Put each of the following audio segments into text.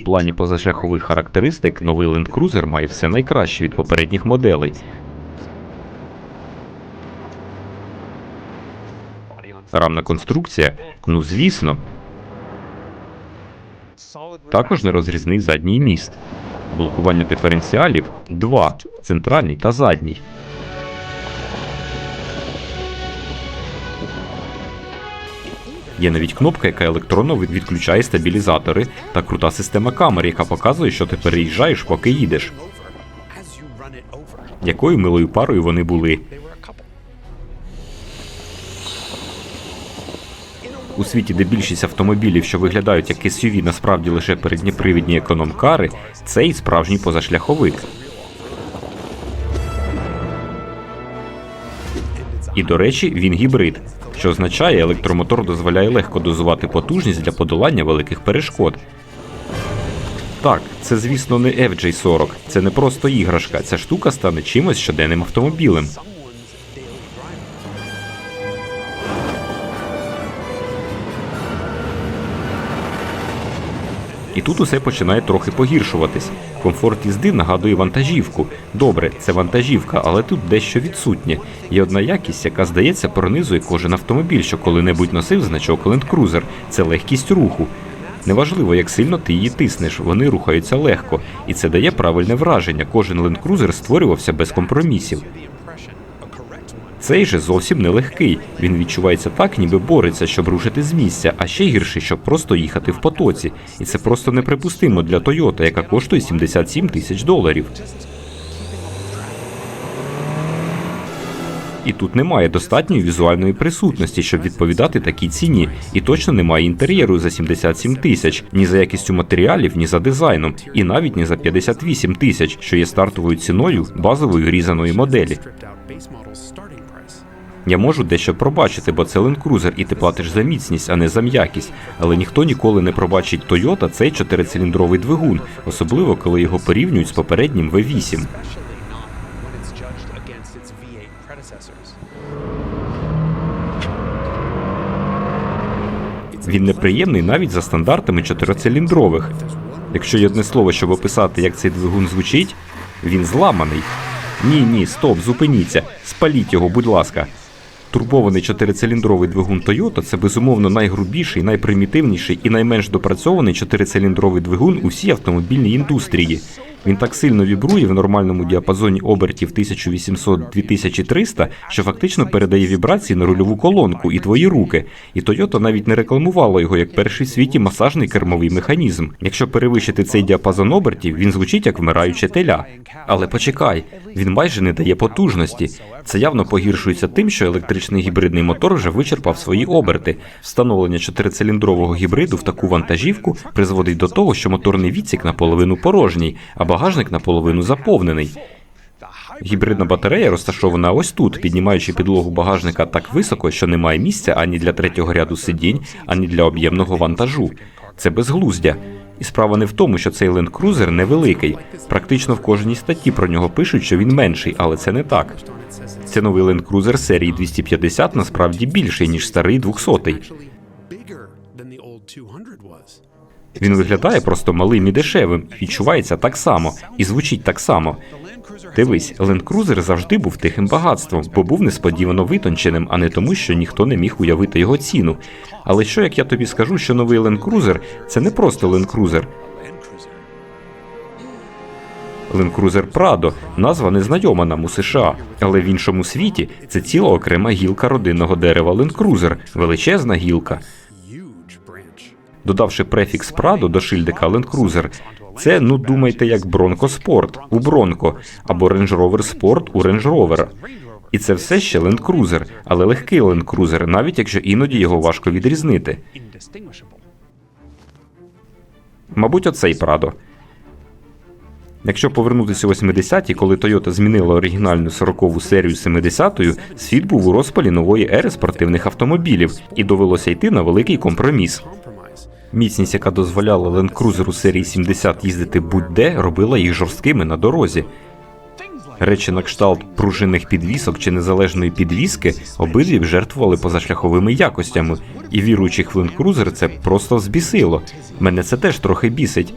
У плані позашляхових характеристик новий Land Cruiser має все найкраще від попередніх моделей. Рамна конструкція, ну звісно, також нерозрізний задній міст. Блокування диференціалів два центральний та задній. Є навіть кнопка, яка електронно відключає стабілізатори, та крута система камер, яка показує, що ти переїжджаєш, поки їдеш. Якою милою парою вони були. У світі, де більшість автомобілів, що виглядають як SUV, насправді лише передньопривідні економ-кари, цей справжній позашляховик. І до речі, він гібрид, що означає, електромотор дозволяє легко дозувати потужність для подолання великих перешкод. Так, це звісно не FJ40, це не просто іграшка. Ця штука стане чимось щоденним автомобілем. І тут усе починає трохи погіршуватись. Комфорт їзди нагадує вантажівку. Добре, це вантажівка, але тут дещо відсутнє. Є одна якість, яка, здається, пронизує кожен автомобіль, що коли-небудь носив значок Land Cruiser. Це легкість руху. Неважливо, як сильно ти її тиснеш, вони рухаються легко, і це дає правильне враження. Кожен Land Cruiser створювався без компромісів. Цей же зовсім не легкий. Він відчувається так, ніби бореться, щоб рушити з місця, а ще гірше, щоб просто їхати в потоці. І це просто неприпустимо для Toyota, яка коштує 77 тисяч доларів. І тут немає достатньої візуальної присутності, щоб відповідати такій ціні, і точно немає інтер'єру за 77 тисяч, ні за якістю матеріалів, ні за дизайном, і навіть не за 58 тисяч, що є стартовою ціною базової різаної моделі. Я можу дещо пробачити, бо це Cruiser, і ти платиш за міцність, а не за м'якість. Але ніхто ніколи не пробачить Toyota цей чотирициліндровий двигун, особливо коли його порівнюють з попереднім V8. Especially not when it's judged against its V8 predecessors. Він неприємний навіть за стандартами чотирициліндрових. Якщо є одне слово, щоб описати, як цей двигун звучить, він зламаний. Ні, ні, стоп, зупиніться. Спаліть його, будь ласка. Турбований чотирициліндровий двигун Toyota – це безумовно найгрубіший, найпримітивніший і найменш допрацьований чотирициліндровий двигун у всій автомобільній індустрії. Він так сильно вібрує в нормальному діапазоні обертів 1800-2300, що фактично передає вібрації на рульову колонку і твої руки. І Toyota навіть не рекламувала його як перший в світі масажний кермовий механізм. Якщо перевищити цей діапазон обертів, він звучить як вмираюче теля. Але почекай, він майже не дає потужності. Це явно погіршується тим, що електричний гібридний мотор вже вичерпав свої оберти. Встановлення чотирициліндрового гібриду в таку вантажівку призводить до того, що моторний відсік наполовину порожній, багажник наполовину заповнений. Гібридна батарея розташована ось тут, піднімаючи підлогу багажника так високо, що немає місця ані для третього ряду сидінь, ані для об'ємного вантажу. Це безглуздя. І справа не в тому, що цей Land Cruiser невеликий. Практично в кожній статті про нього пишуть, що він менший, але це не так. Це новий Land Cruiser серії 250 насправді більший, ніж старий 200. Actually bigger than the old 200 was. Він виглядає просто малим і дешевим, відчувається так само і звучить так само. Дивись, Land Cruiser завжди був тихим багатством, бо був несподівано витонченим, а не тому, що ніхто не міг уявити його ціну. Але що як я тобі скажу, що новий Land Cruiser – це не просто Land Cruiser. Land Cruiser Prado – назва незнайома нам у США, але в іншому світі це ціла окрема гілка родинного дерева Land Cruiser, величезна гілка. Додавши префікс Prado до шильдика Land Cruiser, це, ну думайте, як Bronco Sport у Bronco або Range Rover Sport у Range Rover. І це все ще Land Cruiser, але легкий Land Cruiser, навіть якщо іноді його важко відрізнити. Мабуть, оцей Prado. Якщо повернутися у 80-ті, коли Toyota змінила оригінальну 40-ву серію 70-ю, світ був у розпалі нової ери спортивних автомобілів, і довелося йти на великий компроміс. Міцність, яка дозволяла Land Cruiser серії 70 їздити будь-де, робила їх жорсткими на дорозі. Речі на кшталт пружинних підвісок чи незалежної підвіски обидві жертвували позашляховими якостями, і віруючих в Land Cruiser це просто взбісило. Мене це теж трохи бісить.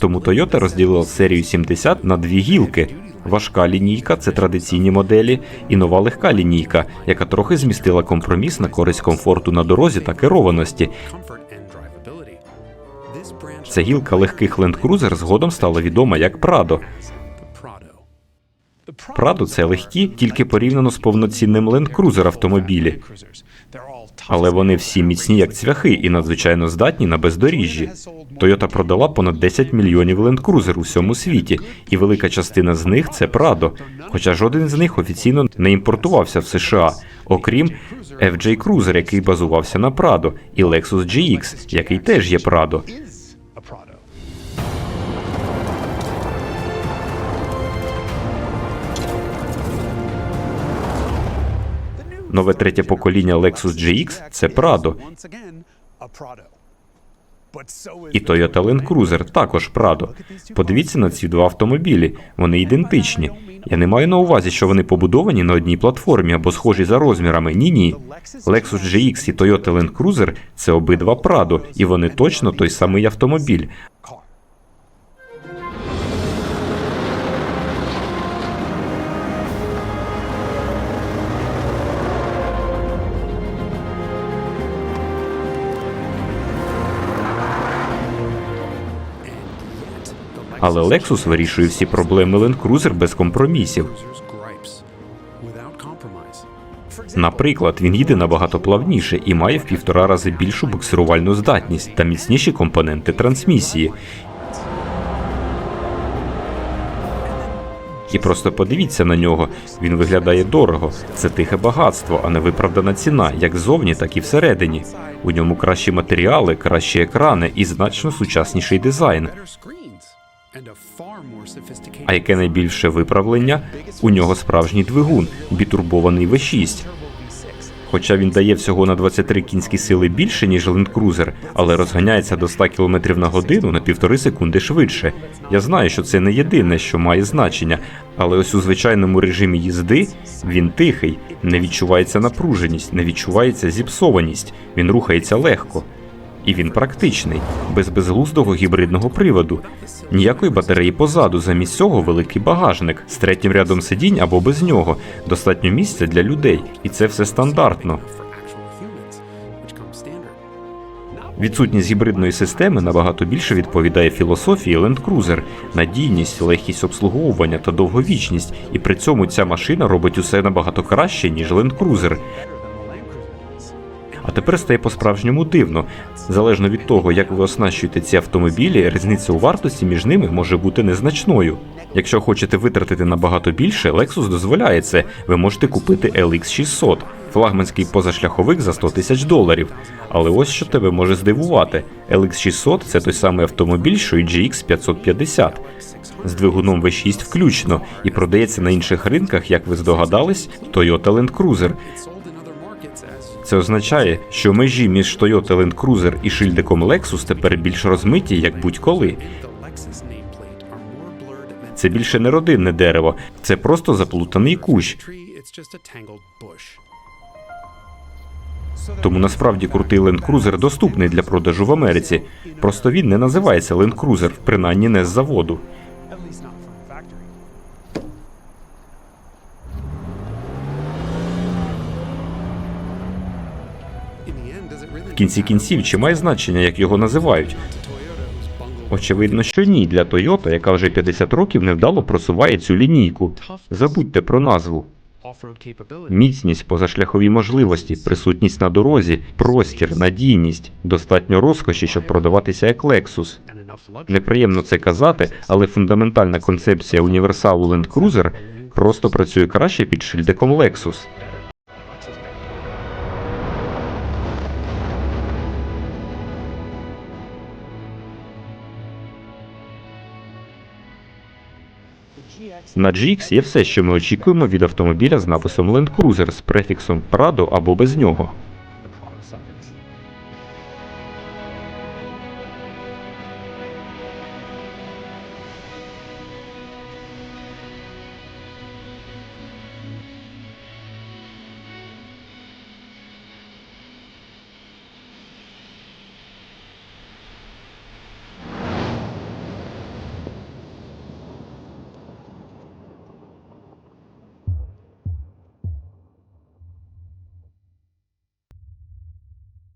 Тому Toyota розділила серію 70 на дві гілки. Важка лінійка це традиційні моделі, і нова легка лінійка, яка трохи змістила компроміс на користь комфорту на дорозі та керованості. Ця гілка легких Land Cruiser згодом стала відома як Prado. Prado – це легкі, тільки порівняно з повноцінним Land Cruiser автомобілі. Але вони всі міцні як цвяхи і надзвичайно здатні на бездоріжжі. Toyota продала понад 10 мільйонів лендкрузер у всьому світі, і велика частина з них це Прадо. хоча жоден з них офіційно не імпортувався в США, окрім FJ Cruiser, який базувався на Прадо, і Lexus GX, який теж є Prado. Нове третє покоління Lexus GX – це Prado. І Toyota Land Cruiser також Prado. Подивіться на ці два автомобілі. Вони ідентичні. Я не маю на увазі, що вони побудовані на одній платформі або схожі за розмірами. Ні, ні. Lexus GX і Toyota Land Cruiser – це обидва Prado, і вони точно той самий автомобіль. Але Lexus вирішує всі проблеми Land Cruiser без компромісів. Наприклад, він їде набагато плавніше і має в півтора рази більшу буксирувальну здатність та міцніші компоненти трансмісії. І просто подивіться на нього. Він виглядає дорого. Це тихе багатство, а не виправдана ціна, як ззовні, так і всередині. У ньому кращі матеріали, кращі екрани і значно сучасніший дизайн. А яке найбільше виправлення? У нього справжній двигун, бітурбований V6. Хоча він дає всього на 23 кінські сили більше, ніж Land Cruiser, але розганяється до 100 км на годину на півтори секунди швидше. Я знаю, що це не єдине, що має значення, але ось у звичайному режимі їзди він тихий, не відчувається напруженість, не відчувається зіпсованість, він рухається легко. І він практичний, без безглуздого гібридного приводу. Ніякої батареї позаду, замість цього великий багажник з третім рядом сидінь або без нього. Достатньо місця для людей, і це все стандартно. Відсутність гібридної системи набагато більше відповідає філософії Land Cruiser – надійність, легкість обслуговування та довговічність, і при цьому ця машина робить усе набагато краще, ніж Land Cruiser. А тепер стає по-справжньому дивно. Залежно від того, як ви оснащуєте ці автомобілі, різниця у вартості між ними може бути незначною. Якщо хочете витратити набагато більше, Lexus дозволяє це. Ви можете купити LX 600, флагманський позашляховик за 100 тисяч доларів. Але ось що тебе може здивувати: LX 600 – це той самий автомобіль, що і GX 550. З двигуном V6 включно і продається на інших ринках, як ви здогадались, Toyota Land Cruiser. Це означає, що межі між Toyota Land Cruiser і шильдиком Lexus тепер більш розмиті, як будь-коли. Це більше не родинне дерево, це просто заплутаний кущ. Тому насправді крутий Land Cruiser доступний для продажу в Америці. Просто він не називається Land Cruiser, принаймні не з заводу. В кінці кінців, чи має значення, як його називають? Очевидно, що ні для Toyota, яка вже 50 років невдало просуває цю лінійку. Забудьте про назву. Міцність, позашляхові можливості, присутність на дорозі, простір, надійність, достатньо розкоші, щоб продаватися як Lexus. Неприємно це казати, але фундаментальна концепція універсалу Land Cruiser просто працює краще під шильдиком Lexus. На GX є все, що ми очікуємо від автомобіля з написом Land Cruiser з префіксом Prado або без нього.